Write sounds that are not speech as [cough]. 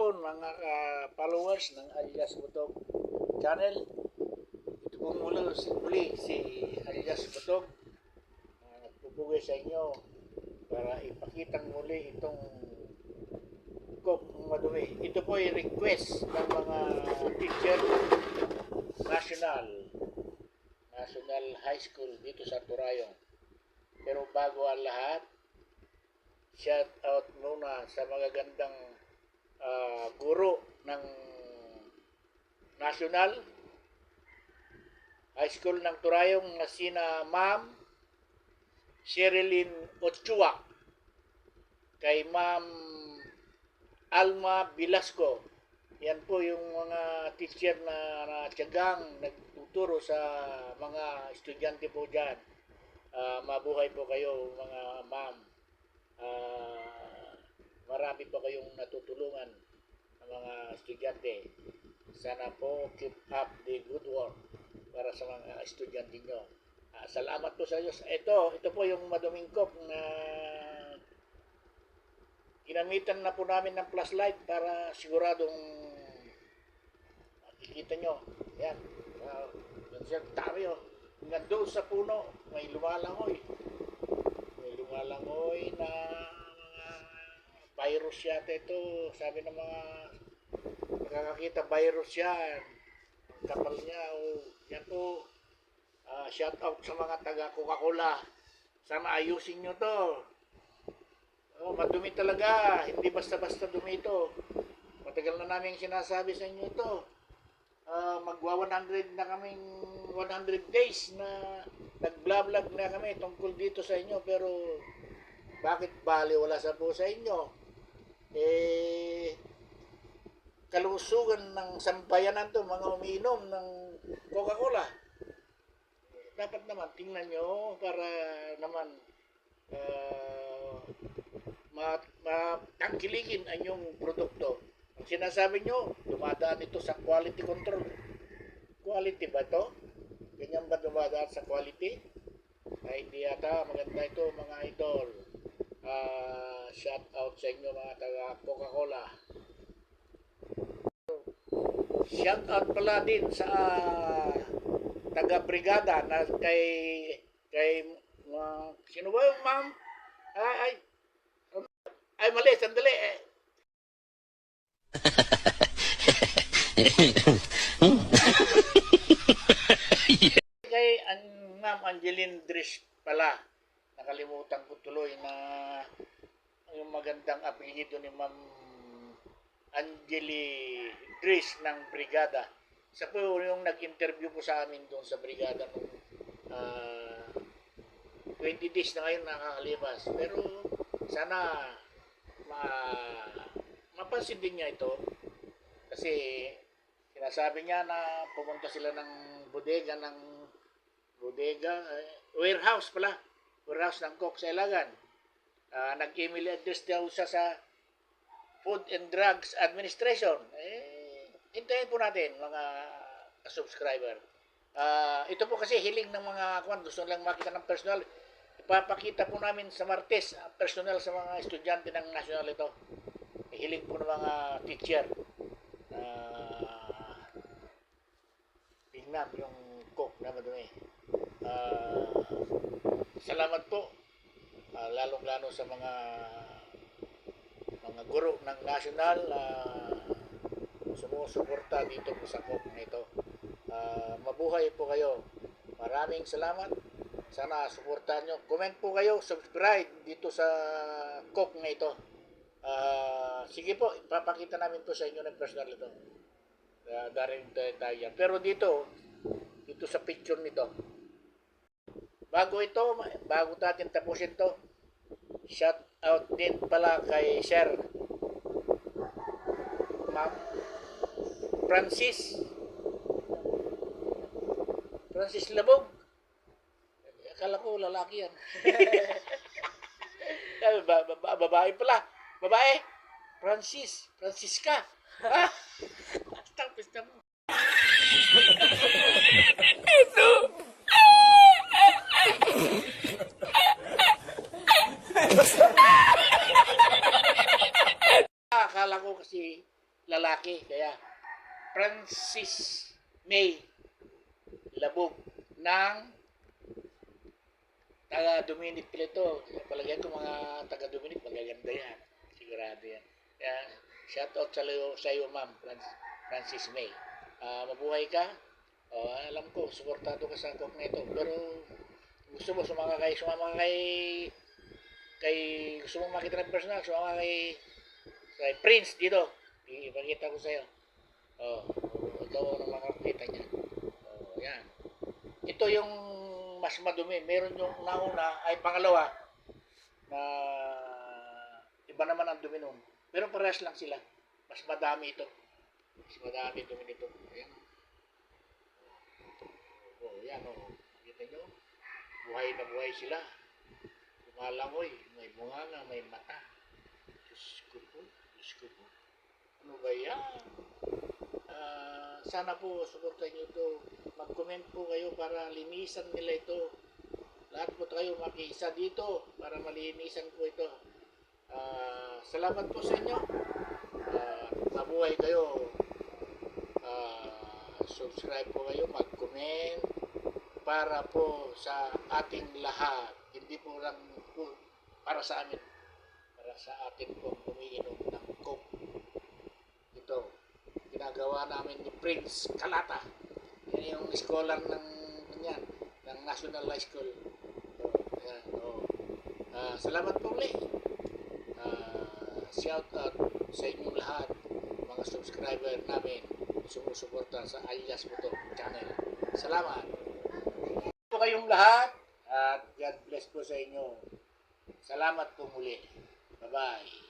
hapon mga ah, followers ng Alias Butog channel. Ito po muli, muli si Alias Butog. Uh, sa inyo para ipakitang muli itong cook madumi. Ito po ay request ng mga teacher national National High School dito sa Turayong. Pero bago ang lahat, shout out muna sa magagandang ah, guro ng National High School ng Turayong na sina Ma'am Sherilyn Ochoa kay Ma'am Alma Bilasco. Yan po yung mga teacher na, na tiyagang nagtuturo sa mga estudyante po dyan. Ah, mabuhay po kayo mga ma'am. Ah, marami po kayong natutulungan ng mga estudyante. Sana po keep up the good work para sa mga estudyante nyo. Ah, salamat po sa inyo. Ito, ito po yung maduming na ginamitan na po namin ng flashlight para siguradong makikita nyo. Yan. Siya. Dami oh. Hanggang sa puno, may lumalangoy. May lumalangoy na virus yata ito. Sabi ng mga nakakakita virus yan. Kapal niya. Oh. Yan po. Ah, shout out sa mga taga Coca-Cola. Sana ayusin nyo to. Oh, madumi talaga. Hindi basta-basta dumi ito. Matagal na namin sinasabi sa inyo ito. Ah, magwa 100 na kaming 100 days na nag-vlog na kami tungkol dito sa inyo pero bakit bali wala sa po sa inyo? Eh, kalusugan ng sampayanan to mga umiinom ng Coca-Cola. Dapat naman tingnan nyo para naman ah, ma- matangkilikin ang inyong produkto. Ang sinasabi nyo, dumadaan ito sa quality control. Quality ba ito? Ganyan ba dumadaan sa quality? Ay, hindi yata. Maganda ito, mga idol. Ah, shout out sa inyo mga taga Coca-Cola. Shout out pala din sa ah, taga Brigada na kay kay ah, sino ba yung ma'am? Ay, ay, ay mali, sandali. Eh. [laughs] Kay ang ma'am Angeline Drish pala. Nakalimutan ko tuloy na yung magandang apelyido ni ma'am Angeli Drish ng Brigada. Siya po yung nag-interview po sa amin doon sa Brigada nung ah, 20 days na ngayon nakakalipas. Pero sana ma mapansin din niya ito kasi sinasabi niya na pumunta sila ng bodega ng bodega eh, warehouse pala warehouse ng Coke sa Ilagan. Ah, nag-email address daw siya sa Food and Drugs Administration. Eh hintayin po natin mga subscriber. Ah, ito po kasi hiling ng mga kwan gusto lang makita ng personal. Ipapakita po namin sa Martes ah, personal sa mga estudyante ng national ito. Hiling po ng mga teacher. Uh, tingnan yung cook na madumi. Ah, salamat po Ah, lalong-lalo sa mga mga guro ng national na sumusuporta dito po sa cook na ito. Ah, mabuhay po kayo. Maraming salamat. Sana suportahan nyo. Comment po kayo subscribe dito sa cook na ito. Ah, sige po ipapakita namin po sa inyo ng personal ito. Uh, darating tayo, tayo pero dito dito sa picture nito bago ito bago natin tapusin to shout out din pala kay Sir Ma'am Francis. Francis Labog. Akala ko lalaki yan. [laughs] [laughs] Ba, ba, ba- babae pala. Babae Francis. Francisca [laughs] ah tapos na mo akala ko kasi Francis May Labog ng taga Dominic Pileto. Palagay ko mga taga Dominic, magaganda yan. Sigurado yan. Kaya, shout out sa iyo, sa iyo ma'am, Francis, May. Ah, mabuhay ka. Oh, alam ko, suportado ka sa na ito. Pero, gusto mo sumama kay, sumama kay, kay, gusto mo makita ng personal, sumama kay, kay Prince dito. Ipakita ko sa iyo. Oh, oh, ikaw ang makakita niya. Oh, yan. Ito yung mas madumi. Meron yung nauna, ay pangalawa, na iba naman ang dumi nun. Pero parehas lang sila. Mas madami ito. Mas madami dumi nito. Ayan. Oh, yan oh. Kita nyo? Buhay na buhay sila. Lumalangoy. May bunganga, may mata. Diyos ko po. Diyos ko po. Ano ba yan? Ah, sana po suportahan nyo ito. Mag-comment po kayo para linisan nila ito. Lahat po tayo makiisa dito para malinisan po ito. Ah, salamat po sa inyo. Ah, mabuhay kayo. Ah, subscribe po kayo, mag-comment para po sa ating lahat. Hindi po lang po para sa amin. Para sa atin po umiinom ng coke. Ito, ginagawa namin ni Prince Kalata. Yan yung scholar ng yan, ng National High School. Oh, yan, oh. Ah, salamat po ulit. Ah, shout out sa inyong lahat, mga subscriber namin, sumusuporta sa Alias Moto channel. Salamat. Po kayong lahat at God bless po sa inyo. Salamat po muli. Bye-bye.